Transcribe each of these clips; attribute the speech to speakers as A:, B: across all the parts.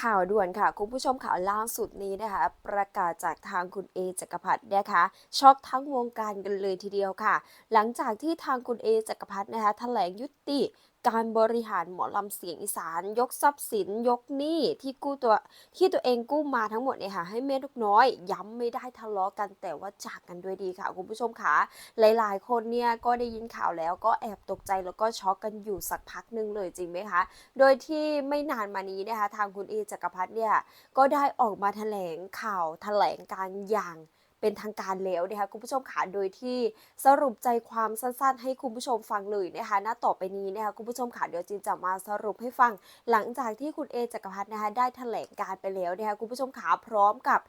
A: ข่าวด่วนค่ะ คุณผู้ชมข่าวล่าสุดนี้นะคะ ประกาศจากทางคุณเอจักรพัฒน์นะคะ ช็อกทั้งวงการกันเลยทีเดียวค่ะ หลังจากที่ทางคุณเอจักรพัฒน์นะคะแถลงยุติ การบริหารหมอลำเสียงอีสาน ยกทรัพย์สินยกหนี้ที่กู้ตัวที่ตัวเองกู้มาทั้งหมดเนี่ยค่ะให้แม่ลูกน้อย ย้ำไม่ได้ทะเลาะกันแต่ว่าจากกันด้วยดีค่ะ คุณผู้ชมค่ะหลายๆ คนเนี่ยก็ได้ยินข่าวแล้วก็แอบตกใจแล้วก็ช็อกกันอยู่สักพักหนึ่งเลยจริงไหมคะ โดยที่ไม่นานมานี้นะคะทางคุณเอจักรพัฒน์เนี่ยก็ได้ออกมาแถลงข่าวแถลงการอย่าง เป็นทางการแล้วนะคะคุณผู้ชมค่ะโดยที่สรุปใจความสั้นๆ ให้คุณผู้ชมฟังเลยนะคะณต่อไปนี้นะคะคุณผู้ชมค่ะเดี๋ยวจินจะมาสรุปให้ฟัง หลังจากที่คุณเอจักรพัฒน์นะคะได้แถลงการไปแล้วนะคะคุณผู้ชมขาพร้อมกับ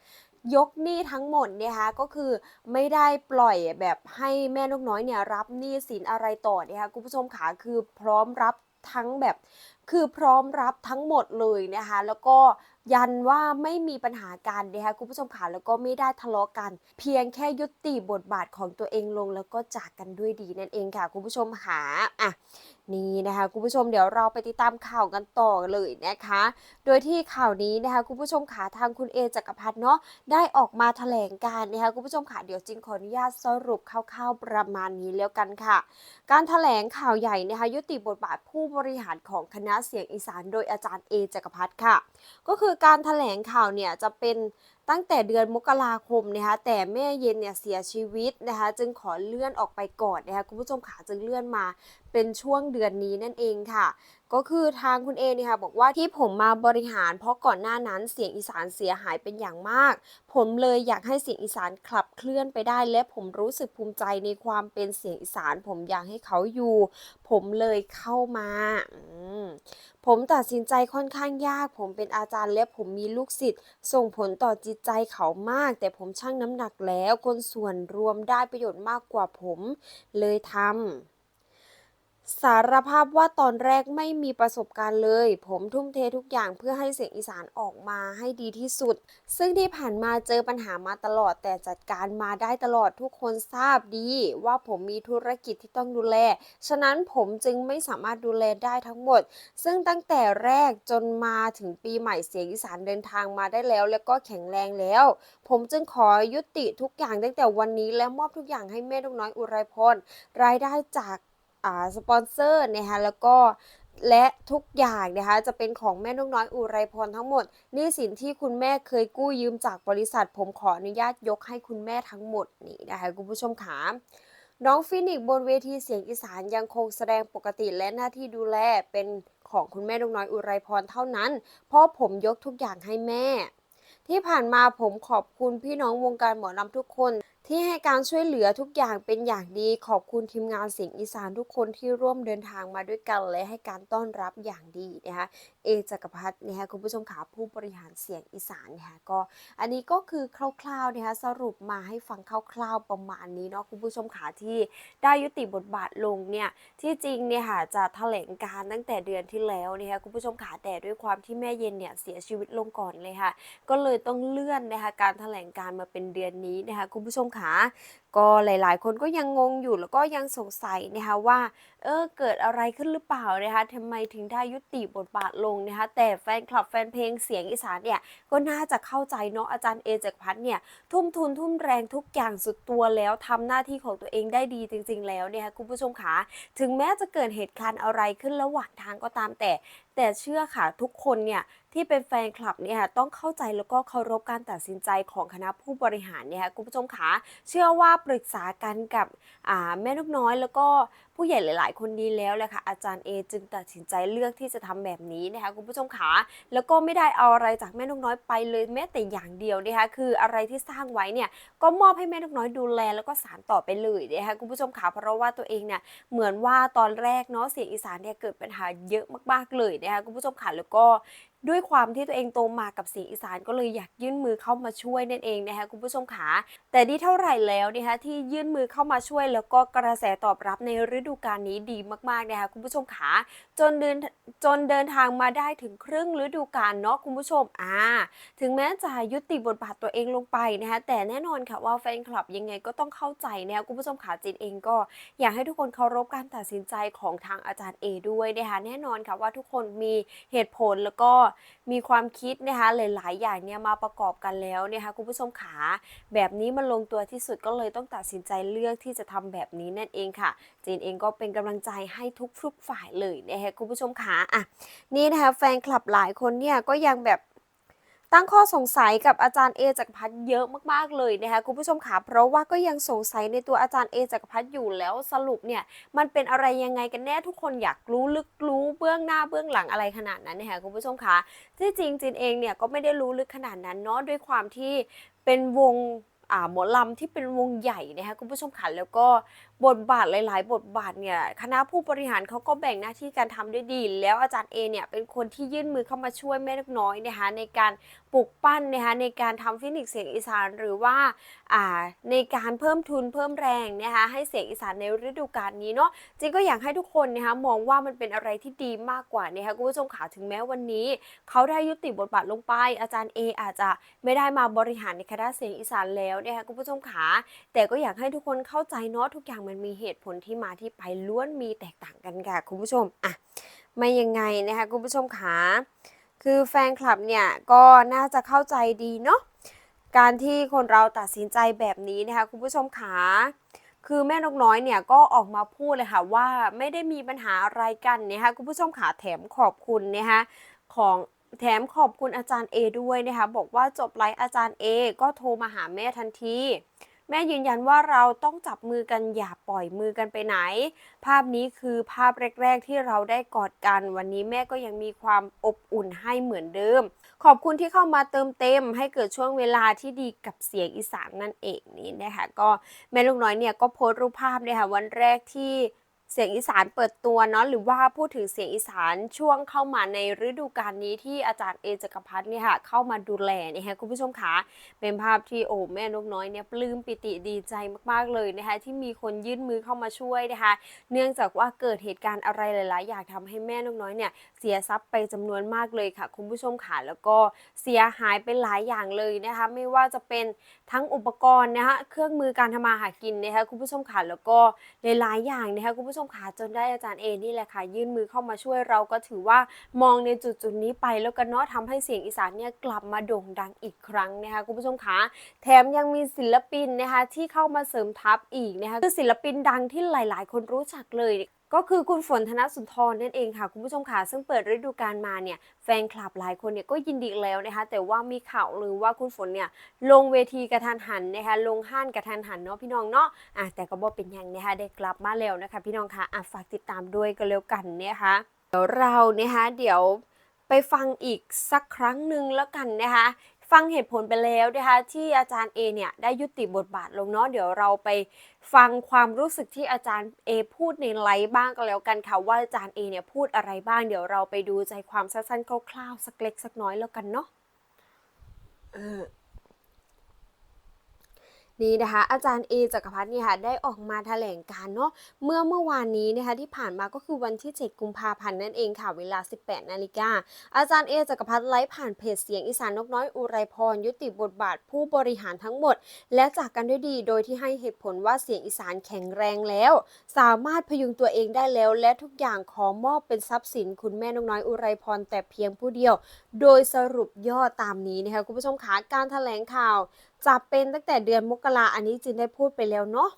A: ยกหนี้ทั้งหมดเนี่ยนะคะก็คือไม่ได้ปล่อยแบบให้แม่นกน้อยเนี่ยรับหนี้สินอะไรต่อนะคะคุณผู้ชมขาคือพร้อมรับทั้งแบบคือพร้อมรับทั้งหมดเลยนะคะแล้วก็ ยันว่าไม่มีปัญหากันนะคะคุณผู้ชมค่ะแล้วก็ไม่ได้ทะเลาะกัน เพียงแค่ยุติบทบาทของตัวเองลงแล้วก็จากกันด้วยดีนั่นเองค่ะ คุณผู้ชมหาอะนี่นะคะคุณผู้ชมเดี๋ยวเราไปติดตามข่าวกันต่อเลยนะคะ โดยที่ข่าวนี้นะคะคุณผู้ชมขาทางคุณเอจักรพัฒน์เนาะได้ออกมาแถลงการนะคะคุณผู้ชมค่ะเดี๋ยวจริงขออนุญาตสรุปคร่าวๆประมาณนี้แล้วกันค่ะ การถแถลงข่าวใหญ่นะคะยุติบทบาทผู้บริหารของคณะเสียงอีสาน โดยอาจารย์เอจักรพัฒน์ค่ะ ก็คือการถแถลงข่าวเนี่ยจะเป็นตั้งแต่เดือนมกราคมนะคะแต่แม่เย็นเนี่ยเสียชีวิตนะคะจึงขอเลื่อนออกไปก่อนนะคะคุณผู้ชมขาจึงเลื่อนมาเป็นช่วงเดือนนี้นั่นเองค่ะ ก็คือทางคุณเอเนี่ยค่ะบอกว่าที่ผมมาบริหาร เพราะก่อนหน้านั้นเสียงอีสานเสียหายเป็นอย่างมาก ผมเลยอยากให้เสียงอีสานขับเคลื่อนไปได้ และผมรู้สึกภูมิใจในความเป็นเสียงอีสาน ผมอยากให้เขาอยู่ ผมเลยเข้ามาอืม ผมตัดสินใจค่อนข้างยาก ผมเป็นอาจารย์และผมมีลูกศิษย์ส่งผลต่อจิตใจเขามาก แต่ผมชั่งน้ำหนักแล้ว คนส่วนรวมได้ประโยชน์มากกว่าผม เลยทำ สารภาพว่าตอนแรกไม่มีประสบการณ์เลย ผมทุ่มเททุกอย่างเพื่อให้เสียงอีสานออกมาให้ดีที่สุด ซึ่งที่ผ่านมาเจอปัญหามาตลอด แต่จัดการมาได้ตลอดทุกคนทราบดี ว่าผมมีธุรกิจที่ต้องดูแล ฉะนั้นผมจึงไม่สามารถดูแลได้ทั้งหมด ซึ่งตั้งแต่แรกจนมาถึงปีใหม่เสียงอีสานเดินทางมาได้แล้ว แล้วก็แข็งแรงแล้ว ผมจึงขอยุติทุกอย่างตั้งแต่วันนี้และมอบทุกอย่างให้แม่ลูกน้อยอุไรพรรายได้จาก สปอนเซอร์นะคะแล้วก็และทุกอย่างนะคะจะเป็นของแม่นกน้อยอุไรพรทั้งหมดหนี้สินที่คุณแม่เคยกู้ยืมจากบริษัท ผมขออนุญาตยกให้คุณแม่ทั้งหมดนี่นะคะคุณผู้ชมขาน้องฟินิกซ์บนเวทีเสียงอีสานยังคงแสดงปกติและหน้าที่ดูแลเป็นของคุณแม่นกน้อยอุไรพรเท่านั้นเพราะผมยกทุกอย่างให้แม่ ที่ผ่านมาผมขอบคุณพี่น้องวงการหมอลำทุกคน ที่ให้การช่วยเหลือทุกอย่างเป็นอย่างดีขอบคุณทีมงานเสียงอีสานทุกคนที่ร่วมเดินทางมาด้วยกันและให้การต้อนรับอย่างดีนะคะเอจักรพัฒน์นะคะคุณผู้ชมขาผู้บริหารเสียงอีสานนะคะก็อันนี้ก็คือคร่าวๆนะคะสรุปมาให้ฟังคร่าวๆประมาณนี้เนาะคุณผู้ชมขาที่ได้ยุติบทบาทลงเนี่ยที่จริงเนี่ยค่ะจะแถลงการตั้งแต่เดือนที่แล้วนะคะคุณผู้ชมขาแต่ด้วยความที่แม่เย็นเนี่ยเสียชีวิตลงก่อนเลยค่ะ ก็เลยต้องเลื่อนนะคะการแถลงการมาเป็นเดือนนี้นะคะคุณผู้ชมขา ก็หลายๆ คนก็ยังงงอยู่แล้วก็ยังสงสัยนะคะว่า เออเกิดอะไรขึ้นหรือเปล่านะคะทำไมถึงได้ยุติบทบาทลงนะคะ แต่แฟนคลับแฟนเพลงเสียงอีสานเนี่ยก็น่าจะเข้าใจเนาะอาจารย์เอจักพัฒน์เนี่ยทุ่มทุนทุ่มแรงทุกอย่างสุดตัวแล้วทำหน้าที่ของตัวเองได้ดีจริง ๆ แล้วเนี่ยคุณผู้ชมขาถึงแม้จะเกิดเหตุการณ์อะไรขึ้นระหว่างทางก็ตามแต่ แต่เชื่อค่ะทุกคนเนี่ยที่เป็นแฟนคลับเนี่ยต้องเข้าใจแล้วก็เคารพการตัดสินใจของคณะผู้บริหารเนี่ยคะคุณผู้ชมขาเชื่อว่าปรึกษากันกับแม่ลูกน้อยแล้วก็ผู้ใหญ่หลาย ๆ คนดีแล้วแหละค่ะอาจารย์เอจึงตัดสินใจเลือกที่จะทำแบบนี้นะคะคุณผู้ชมขาแล้วก็ไม่ได้เอาอะไรจากแม่ลูกน้อยไปเลยแม้แต่อย่างเดียวนะคะคืออะไรที่สร้างไว้เนี่ยก็มอบให้แม่ลูกน้อยดูแลแล้วก็สานต่อไปเลยนะคะคุณผู้ชมขาเพราะว่าตัวเองเนี่ยเหมือนว่าตอนแรกเนาะเสียงอีสานเนี่ยเกิดปัญหาเยอะมาก ๆ เลยนะคะคุณผู้ชมขาแล้วก็ ด้วยความที่ตัวเองโตมากับเสียงอีสานก็เลยอยากยื่นมือเข้ามาช่วยนั่นเองนะคะคุณผู้ชมขาแต่ดีเท่าไหร่แล้วนะคะที่ยื่นมือเข้ามาช่วยแล้วก็กระแสตอบรับในฤดูกาลนี้ดีมากๆนะคะคุณผู้ชมขาจนเดินจนเดินทางมาได้ถึงครึ่งฤดูกาลเนาะคุณผู้ชมอ่าถึงแม้จะยุติบทบาทตัวเองลงไปนะคะแต่แน่นอนค่ะว่าแฟนคลับยังไงก็ต้องเข้าใจนะคะคุณผู้ชมขาจินเองก็อยากให้ทุกคนเคารพการตัดสินใจของทางอาจารย์เอด้วยนะคะแน่นอนค่ะว่าทุกคนมีเหตุผลแล้วก็มีความคิดนะคะหลายๆ อย่างเนี่ยมาประกอบกันแล้วนะคะคุณผู้ชมขาแบบนี้มันลงตัวที่สุดก็เลยต้องตัดสินใจเลือกที่จะทำแบบนี้นั่นเองค่ะจีนเองก็เป็นกำลังใจให้ทุกทุกฝ่ายเลยนะคะคุณผู้ชมขาอะนี่นะคะแฟนคลับหลายคนเนี่ยก็ยังแบบ ตั้งข้อสงสัยกับอาจารย์เอจักรพัฒน์เยอะมากๆเลยนะคะคุณผู้ชมค่ะเพราะว่าก็ยังสงสัยในตัวอาจารย์เอจักรพัฒน์อยู่แล้วสรุปเนี่ยมันเป็นอะไรยังไงกันแน่ทุกคนอยากรู้ลึกรู้เบื้องหน้าเบื้องหลังอะไรขนาดนั้นนะคะคุณผู้ชมค่ะที่จริงจินเองเนี่ยก็ไม่ได้รู้ลึกขนาดนั้นเนาะด้วยความที่เป็นวงอ่าหมอลำที่เป็นวงใหญ่นะคะคุณผู้ชมค่ะแล้วก็บทบาทหลาย ๆ บทบาทเนี่ยคณะผู้บริหารเขาก็แบ่งหน้าที่การทำได้ดี แล้วอาจารย์เอเนี่ยเป็นคนที่ยื่นมือเข้ามาช่วยแม่นกน้อยนะคะในการปลูกปั้นนะคะในการทำฟินิกส์เสียงอีสานหรือว่าอ่าในการเพิ่มทุนเพิ่มแรงนะคะให้เสียงอีสานในฤดูกาลนี้เนาะจริงก็อยากให้ทุกคนนะคะมองว่ามันเป็นอะไรที่ดีมากกว่านะคะคุณผู้ชมขาถึงแม้วันนี้ เขาได้ยุติบทบาทลงไป อาจารย์เออาจจะไม่ได้มาบริหารในคณะเสียงอีสานแล้วนะคะคุณผู้ชมขาแต่ก็อยากให้ทุกคนเข้าใจเนาะทุกอย่างมันมีเหตุผลที่มาที่ไปล้วนมีแตกต่างกันค่ะคุณผู้ชมอะไม่ยังไงนะคะคุณผู้ชมขาคือแฟนคลับเนี่ยก็น่าจะเข้าใจดีเนาะการที่คนเราตัดสินใจแบบนี้นะคะคุณผู้ชมขาคือแม่นกน้อยเนี่ยก็ออกมาพูดเลยค่ะว่าไม่ได้มีปัญหาอะไรกันนะคะคุณผู้ชมขาแถมขอบคุณนะคะของแถมขอบคุณอาจารย์เอด้วยนะคะบอกว่าจบไลฟ์อาจารย์เอก็โทรมาหาแม่ทันที แม่ยืนยันว่าเราต้องจับมือกันอย่าปล่อยมือกันไปไหน ภาพนี้คือภาพแรก ๆ ที่เราได้กอดกัน วันนี้แม่ก็ยังมีความอบอุ่นให้เหมือนเดิม ขอบคุณที่เข้ามาเติมเต็ม ให้เกิดช่วงเวลาที่ดีกับเสียงอีสานนั่นเองนี่นะคะก็แม่ลูกน้อยเนี่ยก็โพสต์รูปภาพเลยค่ะวันแรกที่ เสียงอีสานเปิดตัวเนาะหรือว่าพูดถึงเสียงอีสานช่วงเข้ามาในฤดูกาลนี้ที่อาจารย์เอจักรพัฒน์เนี่ยค่ะเข้ามาดูแลนะคะคุณผู้ชมคะเป็นภาพที่โอ้แม่นกน้อยเนี่ยปลื้มปิติดีใจมากๆเลยนะคะที่มีคนยื่นมือเข้ามาช่วยนะคะเนื่องจากว่าเกิดเหตุการณ์อะไรหลายๆ อย่างทำให้แม่นกน้อยเนี่ยเสียทรัพย์ไปจำนวนมากเลยค่ะ คุณผู้ชมค่ะแล้วก็เสียหายไปหลายอย่างเลยนะคะไม่ว่าจะเป็นทั้งอุปกรณ์นะคะเครื่องมือการทำมาหากินนะคะคุณผู้ชมค่ะแล้วก็หลายๆอย่างนะคะคุณผู้ชมค่ะจนได้อาจารย์เอนี่แหละค่ะ ยื่นมือเข้ามาช่วยเราก็ถือว่ามองในจุดจุดนี้ไปแล้วกันเนาะทำให้เสียงอีสานเนี่ยกลับมาโด่งดังอีกครั้งนะคะคุณผู้ชมค่ะแถมยังมีศิลปินนะคะที่เข้ามาเสริมทัพอีกนะคะคือศิลปินดังที่หลาย ๆ คนรู้จักเลย ก็คือคุณฝนธนสุนทรนั่นเองค่ะ คุณผู้ชมค่ะ ซึ่งเปิดฤดูกาลมาเนี่ยแฟนคลับหลายคนเนี่ยก็ยินดีแล้วนะคะ แต่ว่ามีข่าวหรือว่าคุณฝนเนี่ยลงเวทีกระทันหันนะคะลงห้านกระทันหันเนาะพี่น้องเนาะอะแต่ก็บอกเป็นยังนะคะได้กลับมาแล้วนะคะ พี่น้องค่ะอะฝากติดตามด้วยก็แล้วกันนะคะเดี๋ยวเรานะคะเดี๋ยวไปฟังอีกสักครั้งหนึ่งแล้วกันนะคะ ฟังเหตุผลไปแล้วนะคะที่อาจารย์เอเนี่ยได้ยุติบทบาทลงเนาะเดี๋ยวเราไปฟังความรู้สึกที่อาจารย์เอพูดในไลฟ์บ้างก็แล้วกันค่ะว่าอาจารย์เอเนี่ยพูดอะไรบ้างเดี๋ยวเราไปดูใจความสั้นๆคร่าวๆสักเล็กสักน้อยแล้วกันเนาะ เออ นี่นะคะ อาจารย์เอจักรพัฒน์เนี่ยค่ะได้ออกมาแถลงการเนาะเมื่อเมื่อวานนี้นะคะที่ผ่านมาก็คือวันที่ 7 กุมภาพันธ์นั่นเองค่ะเวลา 18 นาฬิกาอาจารย์เอจักรพัฒน์ไลฟ์ผ่านเพจเสียงอีสานนกน้อยอุไรพรยุติบทบาทผู้บริหารทั้งหมด และจากกันด้วยดีโดยที่ให้เหตุผลว่าเสียงอีสานแข็งแรงแล้ว สามารถพยุงตัวเองได้แล้ว และทุกอย่างขอมอบเป็นทรัพย์สิน คุณแม่นกน้อยอุไรพรแต่เพียงผู้เดียว โดยสรุปย่อตามนี้นะคะคุณผู้ชมคะการแถลงข่าว จะเป็นตั้งแต่เดือนมกราอันนี้จินได้พูดไปแล้วเนาะ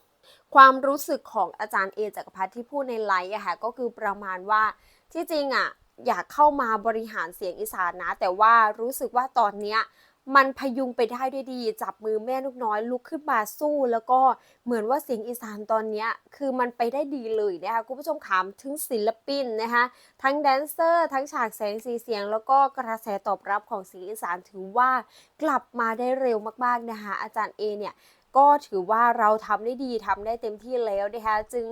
A: ความรู้สึกของอาจารย์เอจักรพัฒน์ที่พูดในไลฟ์อะค่ะก็คือประมาณว่าที่จริงอะอยากเข้ามาบริหารเสียงอีสานนะ แต่ว่ารู้สึกว่าตอนเนี้ย มันพยุงไปได้ด้วยดี จับมือแม่ลูกน้อยลุกขึ้นมาสู้แล้วก็เหมือนว่าเสียงอีสานตอนนี้คือมันไปได้ดีเลยนะคะคุณผู้ชมถามถึงศิลปินนะคะทั้งแดนเซอร์ ทั้งฉากแสงสีเสียง แล้วก็กระแสตอบรับของเสียงอีสานถือว่ากลับมาได้เร็วมากๆนะคะอาจารย์เอเนี่ยก็ถือว่าเราทำได้ดีทำได้เต็มที่แล้วนะคะจึง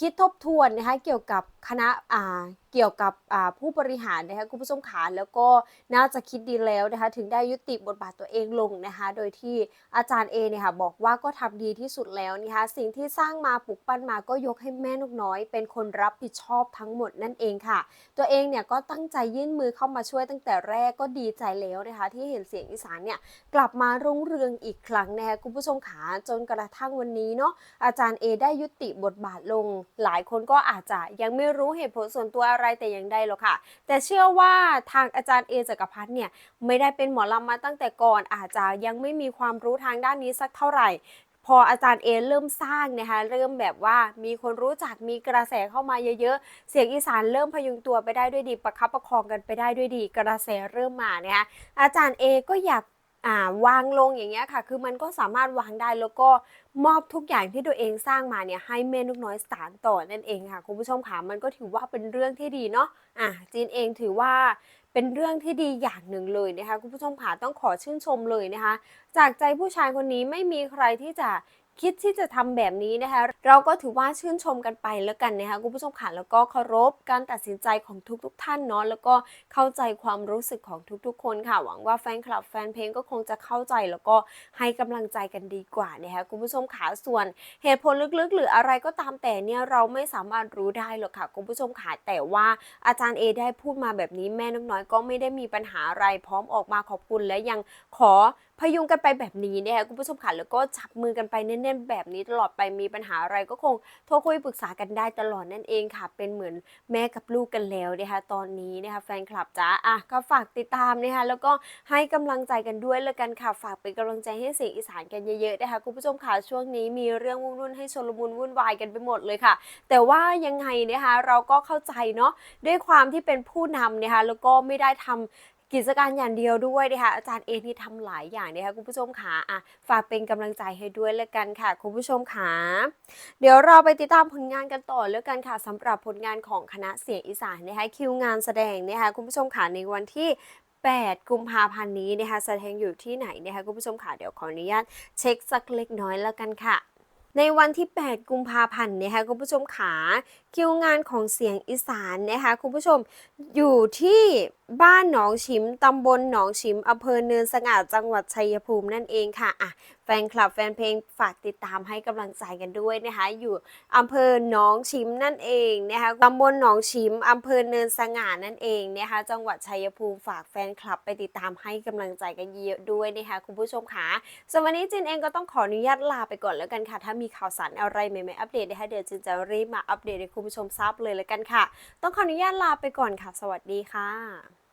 A: คิดทบทวนนะคะเกี่ยวกับคณะอ่าเกี่ยวกับอ่าผู้บริหารนะคะคุณผู้ชมขาแล้วก็น่าจะคิดดีแล้วนะคะถึงได้ยุติบทบาทตัวเองลงนะคะโดยที่อาจารย์เอเนี่ยค่ะบอกว่าก็ทำดีที่สุดแล้วนะคะสิ่งที่สร้างมาปลูกปั้นมาก็ยกให้แม่นกน้อย เป็นคนรับผิดชอบทั้งหมดนั่นเองค่ะ ตัวเองเนี่ยก็ตั้งใจยื่นมือเข้ามาช่วยตั้งแต่แรกก็ดีใจแล้วนะคะที่เห็นเสียงอีสานเนี่ยกลับมารุ่งเรืองอีกครั้งนะคะคุณผู้ชมขาจนกระทั่งวันนี้เนาะอาจารย์เอได้ยุติบทบาทลงหลายคนก็อาจจะยังไม่รู้เหตุผลส่วนตัวอะไรแต่อย่างใดหรอกค่ะ แต่เชื่อว่าทางอาจารย์เอจักรพัฒน์เนี่ยไม่ได้เป็นหมอลำมาตั้งแต่ก่อนอาจจะยังไม่มีความรู้ทางด้านนี้สักเท่าไหร่พออาจารย์เอเริ่มสร้างนะคะเริ่มแบบว่ามีคนรู้จักมีกระแสเข้ามาเยอะๆ เสียงอีสานเริ่มพยุงตัวไปได้ด้วยดีประคับประคองกันไปได้ด้วยดี กระแสเริ่มมานะคะอาจารย์เอก็อยาก อ่าวางลงอย่างเงี้ยค่ะ คือมันก็สามารถวางได้แล้วก็มอบทุกอย่างที่ตัวเองสร้างมาเนี่ยให้แม่นกน้อยสานต่อนั่นเองค่ะคุณผู้ชมค่ะมันก็ถือว่าเป็นเรื่องที่ดีเนาะอะจีนเองถือว่าเป็นเรื่องที่ดีอย่างหนึ่งเลยนะคะคุณผู้ชมค่ะต้องขอชื่นชมเลยนะคะ จากใจผู้ชายคนนี้ไม่มีใครที่จะ คิดที่จะทำแบบนี้นะคะ เราก็ถือว่าชื่นชมกันไปแล้วกันนะคะคุณผู้ชมค่ะแล้วก็เคารพการตัดสินใจของทุกๆทท่านเนาะแล้วก็เข้าใจความรู้สึกของทุกๆ คนค่ะ หวังว่าแฟนคลับแฟนเพลงก็คงจะเข้าใจแล้วก็ให้กำลังใจกันดีกว่านะคะคุณผู้ชมค่ะส่วนเหตุผลลึกๆ หรืออะไรก็ตามแต่เนี่ยเราไม่สามารถรู้ได้หรอกค่ะคุณผู้ชมค่ะแต่ว่าอาจารย์เอได้พูดมาแบบนี้แม่นกน้อยก็ไม่ได้มีปัญหาอะไรพร้อมออกมาขอบคุณและยังขอพยุงกันไปแบบนี้นะคะคุณผู้ชมค่ะแล้วก็จับมือกันไปแน่นๆแบบนี้ตลอดไปมีปัญหาอะไรก็คงโทรคุยปรึกษากันได้ตลอดนั่นเองค่ะ เป็นเหมือนแม่กับลูกกันแล้วนะคะตอนนี้นะคะแฟนคลับจ้าอะก็ฝากติดตามนะคะแล้วก็ให้กำลังใจกันด้วยแล้วกันค่ะฝากเป็นกำลังใจให้เสียงอีสานกันเยอะๆนะคะคุณผู้ชมค่ะช่วงนี้มีเรื่องวุ่นๆให้ชลมุนวุ่นวายกันไปหมดเลยค่ะ แต่ว่ายังไงนะคะเราก็เข้าใจเนาะด้วยความที่เป็นผู้นำนะคะแล้วก็ไม่ได้ทำ กิจการอย่างเดียวด้วยนะคะอาจารย์เองที่ทำหลายอย่างนะคะคุณผู้ชมขาอะฝากเป็นกำลังใจให้ด้วยแล้วกันค่ะ คุณผู้ชมขาเดี๋ยวเราไปติดตามผลงานกันต่อแล้วกันค่ะสำหรับผลงานของคณะเสียงอีสานนะคะคิวงานแสดงนะคะคุณผู้ชมขาในวันที่8กุมภาพันธ์นี้นะคะแสดงอยู่ที่ไหนนะคะคุณผู้ชมค่ะเดี๋ยวขออนุญาตเช็คสักเล็กน้อยแล้วกันค่ะ ในวันที่ 8 กุมภาพันธ์นะคะคุณผู้ชมขา คิวงานของเสียงอีสานนะคะคุณผู้ชมอยู่ที่บ้านหนองชิมตำบลหนองชิมอำเภอเนินสง่าจังหวัดชัยภูมินั่นเองค่ะอะแฟนคลับแฟนเพลงฝากติดตามให้กำลังใจกันด้วยนะคะอยู่อำเภอหนองชิมนั่นเองนะคะตำบลหนองชิมอำเภอเนินสง่านั่นเองนะคะจังหวัดชัยภูมิฝากแฟนคลับไปติดตามให้กำลังใจกันเยอะด้วยนะคะคุณผู้ชมค่ะส่วนวันนี้จินเองก็ต้องขออนุญาตลาไปก่อนแล้วกันค่ะ ถ้ามีข่าวสารอะไรใหม่ๆอัปเดตนะคะเดี๋ยวจินจะรีบมาอัปเดตให้คุณผู้ชมทราบเลยแล้วกันค่ะ ต้องขออนุญาตลาไปก่อนค่ะ สวัสดีค่ะ